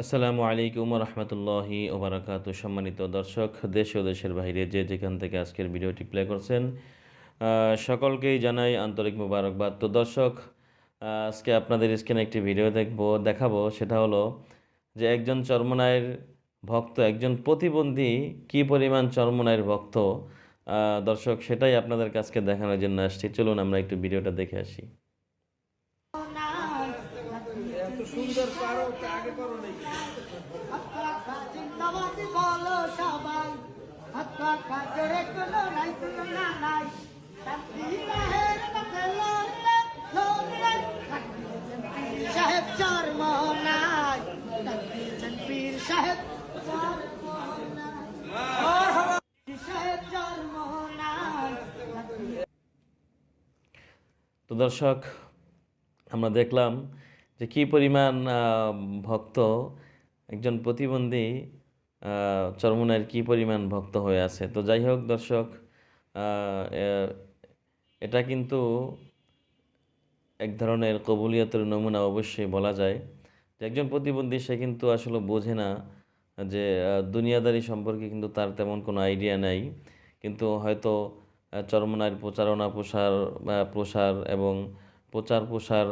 আসসালামু আলাইকুম রহমতুল্লাহি ওবরাকাত। সম্মানিত দর্শক, দেশ ও দেশের বাইরে যে যেখান থেকে আজকের ভিডিওটি প্লে করছেন সকলকেই জানাই আন্তরিক মুবারকবাদ। তো দর্শক আজকে আপনাদের স্ক্রিনে একটি ভিডিও দেখব, দেখাবো। সেটা হলো যে একজন চর্মনায়ের ভক্ত, একজন প্রতিবন্ধী কি পরিমাণ চর্মনায়ের ভক্ত? দর্শক, সেটাই আপনাদের কাছকে দেখানোর জন্য আসছি। চলুন আমরা একটু ভিডিওটা দেখে আসি। এত সুন্দর পারো আগে পারো নাই জিন্দাবাদি বলো সবাই হাত পাখা জোরে কোনো নাই কোনো তো দর্শক আমরা দেখলাম যে কী পরিমাণ ভক্ত একজন প্রতিবন্ধী আহ, চরমুনায়ের কী পরিমাণ ভক্ত হয়ে আছে। তো যাই হোক দর্শক এটা কিন্তু এক ধরনের কবুলিয়তের নমুনা অবশ্যই বলা যায়। যে একজন প্রতিবন্ধী সে কিন্তু আসলে বোঝে না যে দুনিয়াদারি সম্পর্কে কিন্তু তার তেমন কোনো আইডিয়া নাই। কিন্তু হয়তো আহ, চরমনায়ের প্রচারণা প্রসার বা প্রসার এবং প্রচার প্রসার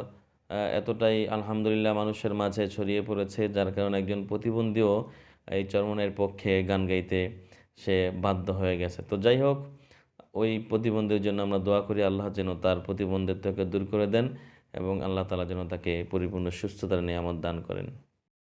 এতটাই আলহামদুলিল্লাহ মানুষের মাঝে ছড়িয়ে পড়েছে, যার কারণে একজন প্রতিবন্ধীও এই চরমনের পক্ষে গান গাইতে সে বাধ্য হয়ে গেছে। তো যাই হোক, ওই প্রতিবন্ধীর জন্য আমরা দোয়া করি, আল্লাহ যেন তার প্রতিবন্ধিত্বকে দূর করে দেন এবং আল্লাহ তালা যেন তাকে পরিপূর্ণ সুস্থতার আমার দান করেন।